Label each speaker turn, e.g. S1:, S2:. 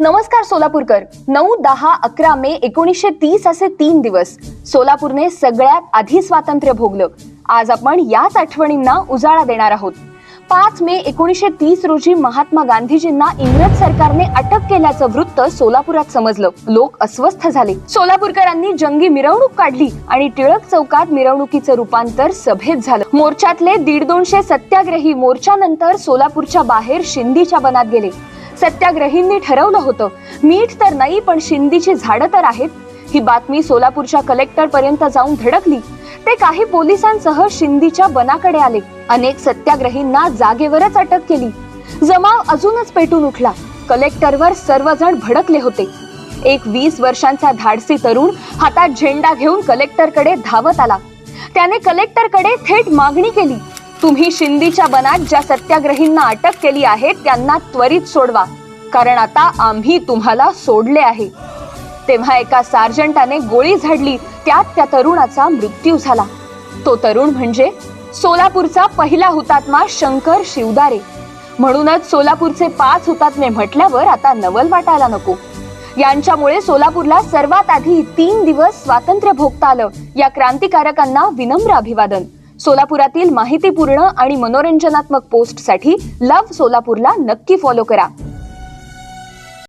S1: नमस्कार सोलापूरकर. नऊ दहा अकरा मे एकोणीसशे तीस असे तीन दिवस. सोलापूरने सगळ्यात आधी स्वातंत्र्य भोगलं. आज आपण याच आठवणींना उजाळा देणार आहोत. पाच मे एकोणीसशे तीस रोजी महात्मा गांधीजींना इंग्रज सरकारने अटक केल्याचं वृत्त सोलापुरात समजलं. लोक अस्वस्थ झाले. सोलापूरकरांनी जंगी मिरवणूक काढली आणि टिळक चौकात मिरवणुकीचं रूपांतर सभेत झालं. मोर्चातले दीड दोनशे सत्याग्रही मोर्चानंतर सोलापूरच्या बाहेर शिंदीच्या बनात गेले. सत्याग्रहींनी ठरवलं होतं. मीठ तर नाही पण शिंदीची झाडं तर आहेत. ही बातमी सोलापूरच्या कलेक्टर पर्यंत जाऊन धडकली. ते काही पोलिसांसह शिंदीच्या बनाकडे आले. अनेक सत्याग्रहींना जागेवरच अटक केली. जमाव अजूनच पेटून उठला. कलेक्टरवर सर्वजण भडकले होते. एक वीस वर्षांचा धाडसी तरुण हातात झेंडा घेऊन कलेक्टरकडे धावत आला. त्याने कलेक्टरकडे थेट मागणी केली. तुम्ही शिंदीच्या बनात ज्या सत्याग्रहींना अटक केली आहे त्यांना त्वरित सोडवा. कारण आता आम्ही तुम्हाला सोडले आहे. तेव्हा एका सार्जंटाने गोळी झाडली त्यात त्या तरुणाचा मृत्यू झाला. तो तरुण म्हणजे सोलापूरचा पहिला हुतात्मा शंकर शिवदारे. म्हणूनच सोलापूरचे पाच हुतात्मे म्हटल्यावर आता नवल वाटायला नको. यांच्यामुळे सोलापूरला सर्वात आधी तीन दिवस स्वातंत्र्य भोगता आलं. या क्रांतिकारकांना विनम्र अभिवादन. सोलापुरातील माहितीपूर्ण आणि मनोरंजनात्मक पोस्टसाठी लव्ह सोलापूरला नक्की फॉलो करा.